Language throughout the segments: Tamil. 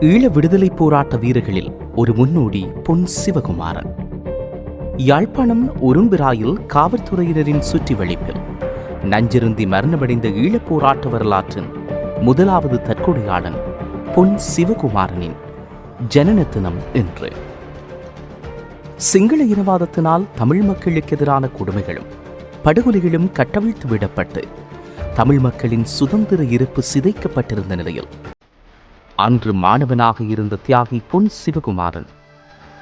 ஈழ விடுதலை போராட்ட வீரர்களில் ஒரு முன்னோடி பொன் சிவகுமாரன். யாழ்ப்பாணம் உரும்பிராயில் காவல்துறையினரின் சுற்றி வளைப்பில் நஞ்சிருந்தி மரணமடைந்த ஈழப் போராட்ட வரலாற்றின் முதலாவது தற்கொலையாளன் பொன் சிவகுமாரனின் ஜனன தினம் என்று சிங்கள இனவாதத்தினால் தமிழ் மக்களுக்கு எதிரான கொடுமைகளும் படுகொலைகளும் கட்டவிழ்த்து விடப்பட்டு தமிழ் மக்களின் சுதந்திர இருப்பு சிதைக்கப்பட்டிருந்த நிலையில் அன்று மாணவனாக இருந்த தியாகி பொன் சிவகுமாரன்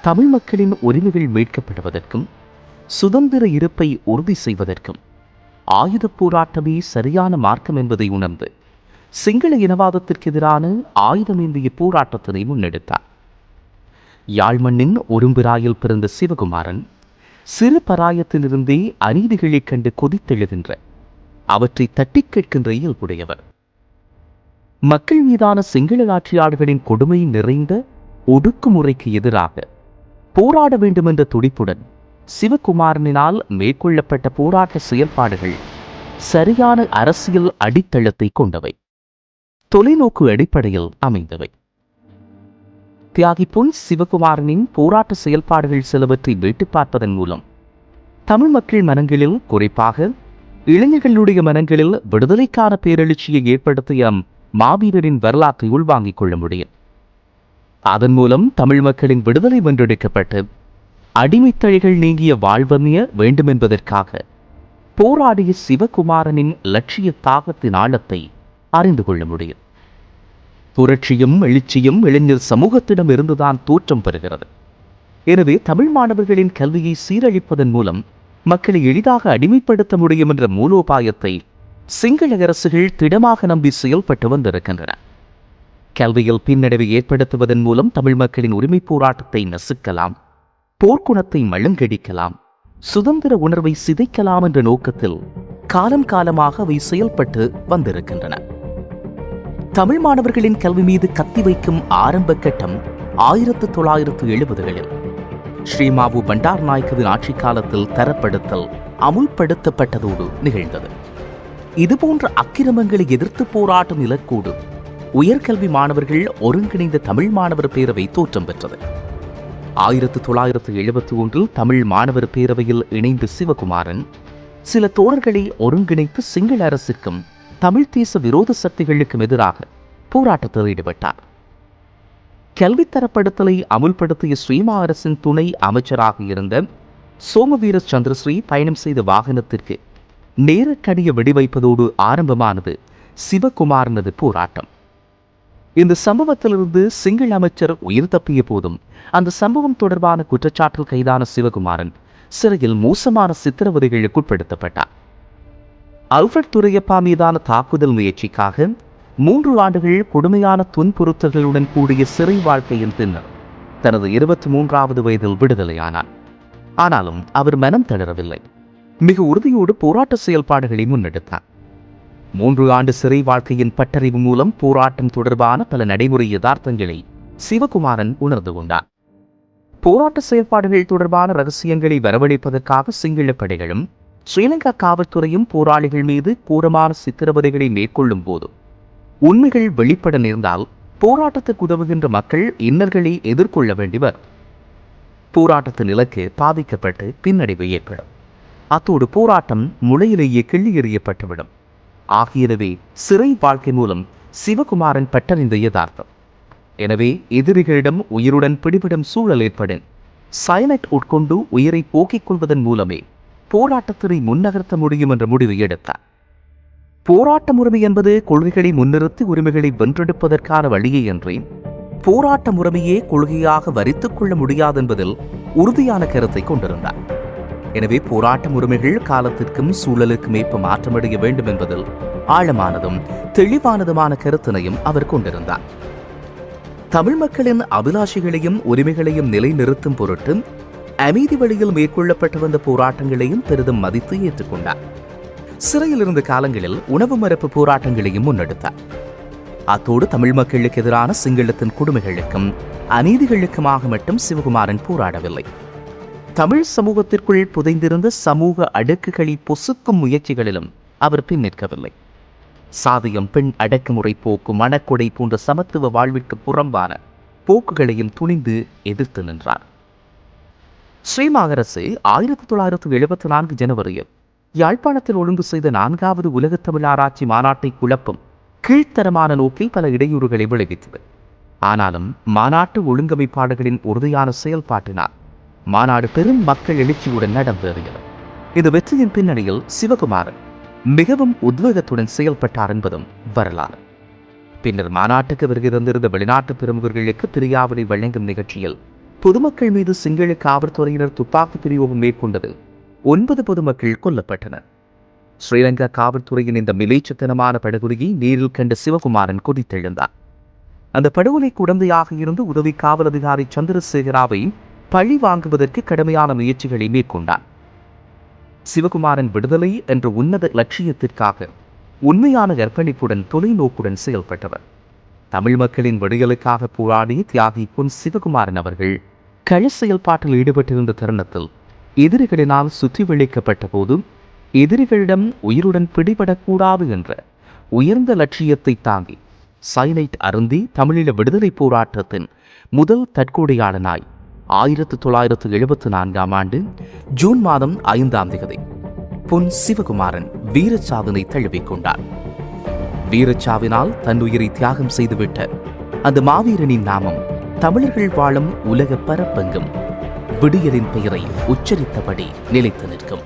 தமிழ் மக்களின் உரிமைகள் மீட்கப்படுவதற்கும் சுதந்திர இருப்பை உறுதி செய்வதற்கும் ஆயுதப் போராட்டமே சரியான மார்க்கம் என்பதை உணர்ந்து சிங்கள இனவாதத்திற்கு எதிரான ஆயுதமேந்திய போராட்டத்தினை முன்னெடுத்தார். யாழ்மண்ணின் ஒரும்பிராயில் பிறந்த சிவகுமாரன் சிறு பராயத்திலிருந்தே அநீதிகளைக் கண்டு கொதித்தெழுகின்ற அவற்றை தட்டிக் கேட்கின்ற இயல்புடையவர். மக்கள் மீதான சிங்கள ஆட்சியாளர்களின் கொடுமை நிறைந்த ஒடுக்குமுறைக்கு எதிராக போராட வேண்டும் என்ற துடிப்புடன் சிவகுமாரனினால் மேற்கொள்ளப்பட்ட போராட்ட செயல்பாடுகள் சரியான அரசியல் அடித்தளத்தை கொண்டவை. தொலைநோக்கு அடிப்படையில் அமைந்தவை. தியாகி பொன் சிவகுமாரனின் போராட்ட செயல்பாடுகள் சிலவற்றை வேட்டு பார்ப்பதன் மூலம் தமிழ் மக்கள் மனங்களில் குறிப்பாக இளைஞர்களுடைய மனங்களில் விடுதலைக்கான பேரெழுச்சியை ஏற்படுத்திய மாவீரரின் வரலாற்றை உள்வாங்கிக் கொள்ள முடியும். அதன் மூலம் தமிழ் மக்களின் விடுதலை வென்றெடுக்கப்பட்டு அடிமைத்தழிகள் நீங்கிய வாழ்வமைய வேண்டுமென்பதற்காக போராடிய சிவகுமாரனின் லட்சிய தாகத்தின் ஆழத்தை அறிந்து கொள்ள முடியும். புரட்சியும் எழுச்சியும் இளைஞர் சமூகத்திடம் இருந்துதான் தோற்றம் பெறுகிறது. எனவே தமிழ் மாணவர்களின் கல்வியை சீரழிப்பதன் மூலம் மக்களை எளிதாக அடிமைப்படுத்த முடியும் என்ற மூலோபாயத்தை சிங்கள அரசுகள் திடமாக நம்பி செயல்பட்டு வந்திருக்கின்றன. கல்வியில் பின்னடைவை ஏற்படுத்துவதன் மூலம் தமிழ் மக்களின் உரிமை போராட்டத்தை நசுக்கலாம் போர்க்குணத்தை மழுங்கடிக்கலாம் சுதந்திர உணர்வை சிதைக்கலாம் என்ற நோக்கத்தில் காலம் காலமாக அவை செயல்பட்டு வந்திருக்கின்றன. தமிழ் மாணவர்களின் கல்வி மீது கத்தி வைக்கும் ஆரம்ப கட்டம் ஆயிரத்து தொள்ளாயிரத்து எழுபதுகளில் ஸ்ரீமாவு பண்டார் நாயக்கவின் ஆட்சி காலத்தில் தரப்படுத்தல் அமுல்படுத்தப்பட்டதோடு நிகழ்ந்தது. இதுபோன்ற அக்கிரமங்களை எதிர்த்து போராட்டும் இலக்கோடு உயர்கல்வி மாணவர்கள் ஒருங்கிணைந்த தமிழ் மாணவர் பேரவை தோற்றம் பெற்றது. ஆயிரத்து தொள்ளாயிரத்து எழுபத்தி ஒன்றில் தமிழ் மாணவர் பேரவையில் இணைந்த சிவகுமாரன் சில தோழர்களை ஒருங்கிணைத்து சிங்கள அரசுக்கும் தமிழ் தேச விரோத சக்திகளுக்கும் எதிராக போராட்டத்தில் ஈடுபட்டார். கல்வி தரப்படுத்தலை அமுல்படுத்திய ஸ்ரீமா அரசின் துணை அமைச்சராக இருந்த சோமவீர சந்திரஸ்ரீ பயணம் செய்த வாகனத்திற்கு நேரக்கடிய வெடிவைப்பதோடு ஆரம்பமானது சிவகுமாரனது போராட்டம். இந்த சம்பவத்திலிருந்து சிங்கள அமைச்சர் உயிர் தப்பிய போதும் அந்த சம்பவம் தொடர்பான குற்றச்சாட்டில் கைதான சிவகுமாரன் சிறையில் மோசமான சித்திரவதைகளுக்கு உட்படுத்தப்பட்டார். அல்ஃபர்ட் துரையப்பா மீதான தாக்குதல் முயற்சிக்காக மூன்று ஆண்டுகள் கொடுமையான துன்புறுத்தல்களுடன் கூடிய சிறை வாழ்க்கையின் பின்னர் தனது இருபத்தி மூன்றாவது வயதில் விடுதலையானார். ஆனாலும் அவர் மனம் தளரவில்லை. மிக உறுதியோடு போராட்ட செயல்பாடுகளை முன்னெடுத்தார் மூன்று ஆண்டு சிறை வாழ்க்கையின் பட்டறிவு மூலம் போராட்டம் தொடர்பான பல நடைமுறை யதார்த்தங்களை சிவகுமாரன் உணர்ந்து கொண்டார் போராட்ட செயல்பாடுகள் தொடர்பான ரகசியங்களை வரவழைப்பதற்காக சிங்கள படைகளும் ஸ்ரீலங்கா காவல்துறையும் போராளிகள் மீது கூரமான சித்திரவதைகளை மேற்கொள்ளும் போது உண்மைகள் வெளிப்பட நேர்ந்தால் போராட்டத்துக்கு உதவுகின்ற மக்கள் இன்னல்களை எதிர்கொள்ள வேண்டிவர் போராட்டத்தின் இலக்கு பாதிக்கப்பட்டு பின்னடைவு ஏற்படும். அத்தோடு போராட்டம் முளையிலேயே கிள்ளி எறியப்பட்டுவிடும் ஆகியனவே சிறை வாழ்க்கை மூலம் சிவகுமாரன் பட்டறிந்த யதார்த்தம். எனவே எதிரிகளிடம் உயிருடன் பிடிபடும் சூழல் ஏற்படும். சைலட் உட்கொண்டு உயிரை போக்கிக் கொள்வதன் மூலமே போராட்டத்தினை முன்னகர்த்த முடியும் என்ற முடிவை எடுத்தார். போராட்ட முறைமை என்பது கொள்கைகளை முன்னிறுத்தி உரிமைகளை வென்றெடுப்பதற்கான வழியே என்றே போராட்ட முறைமையே கொள்கையாக வரித்துக் கொள்ள முடியாது என்பதில் உறுதியான கருத்தை கொண்டிருந்தார். எனவே போராட்ட உரிமைகள் காலத்திற்கும் சூழலுக்கும் ஏற்ப மாற்றமடைய வேண்டும் என்பதில் ஆழமானதும் தெளிவானதுமான கருத்தினையும் அவர் கொண்டிருந்தார். தமிழ் மக்களின் அபிலாஷைகளையும் உரிமைகளையும் நிலைநிறுத்தும் பொருட்டு அமைதி வழியில் மேற்கொள்ளப்பட்டு வந்த போராட்டங்களையும் பெரிதும் மதித்து ஏற்றுக்கொண்டார். சிறையில் இருந்த காலங்களில் உணவு மரப்பு போராட்டங்களையும் முன்னெடுத்தார். அத்தோடு தமிழ் மக்களுக்கு எதிரான சிங்களத்தின் கொடுமைகளுக்கும் அநீதிகளுக்குமாக மட்டும் சிவகுமாரன் போராடவில்லை. தமிழ் சமூகத்திற்குள் புதைந்திருந்த சமூக அடுக்குகளை பொசுக்கும் முயற்சிகளிலும் அவர் பின் நிற்கவில்லை. சாதியம் பெண் அடக்குமுறை போக்கு மணக்கொடை போன்ற சமத்துவ வாழ்விற்கு புறம்பான போக்குகளையும் துணிந்து எதிர்த்து நின்றார். ஸ்ரீமாகரசு ஆயிரத்தி தொள்ளாயிரத்தி எழுபத்தி நான்கு ஜனவரியில் யாழ்ப்பாணத்தில் ஒழுங்கு செய்த நான்காவது உலகத் தமிழாராய்ச்சி மாநாட்டை குழப்பும் கீழ்த்தரமான நோக்கில் பல இடையூறுகளை விளைவித்தது. ஆனாலும் மாநாட்டு ஒழுங்கமைப்பாளர்களின் உறுதியான செயல்பாட்டினால் மாநாடு பெரும் மக்கள் எழுச்சியுடன் நடந்தேறியது. இது வெற்றியின் பின்னணியில் சிவகுமாரன் மிகவும் உத்வேகத்துடன் செயல்பட்டார் என்பதும் வரலாறு. பின்னர் மாநாட்டுக்கு வருகை தந்திருந்த வெளிநாட்டு பிரமுகர்களுக்கு திரியாவளி வழங்கும் நிகழ்ச்சியில் பொதுமக்கள் மீது சிங்கள காவல்துறையினர் துப்பாக்கி பிரிவு மேற்கொண்டது ஒன்பது பொதுமக்கள் கொல்லப்பட்டனர். ஸ்ரீலங்கா காவல்துறையின் இந்த மிலேச்சத்தனமான படுகொலையை நேரில் கண்ட சிவகுமாரன் கொதித்தெழுந்தார் அந்த படுகொலைக்கு உடந்தையாக இருந்து உதவி காவல் அதிகாரி சந்திரசேகராவை பழி வாங்குவதற்கு கடுமையான முயற்சிகளை மேற்கொண்டான். சிவகுமாரன் விடுதலை என்ற உன்னத லட்சியத்திற்காக உண்மையான அர்ப்பணிப்புடன் தொலைநோக்குடன் செயல்பட்டவர். தமிழ் மக்களின் விடுதலுக்காக போராடிய தியாகி பொன் சிவகுமாரன் அவர்கள் கழ செயல்பாட்டில் ஈடுபட்டிருந்த தருணத்தில் எதிரிகளினால் சுற்றி வளைக்கப்பட்ட போதும் எதிரிகளிடம் உயிருடன் பிடிபடக்கூடாது என்ற உயர்ந்த லட்சியத்தை தாங்கி சைலைட் அருந்தி தமிழீழ விடுதலை போராட்டத்தின் முதல் தற்கொடையாளனாய் ஆயிரத்து தொள்ளாயிரத்து எழுபத்து நான்காம் ஆண்டு ஜூன் மாதம் ஐந்தாம் தேதி பொன் சிவகுமாரன் வீரச்சாவினை தழுவிக் கொண்டார். வீரச்சாவினால் தன் உயிரை தியாகம் செய்துவிட்ட அந்த மாவீரனின் நாமம் தமிழர்கள் வாழும் உலக பரப்பெங்கும் விடியலின் பெயரை உச்சரித்தபடி நிலைத்து நிற்கும்.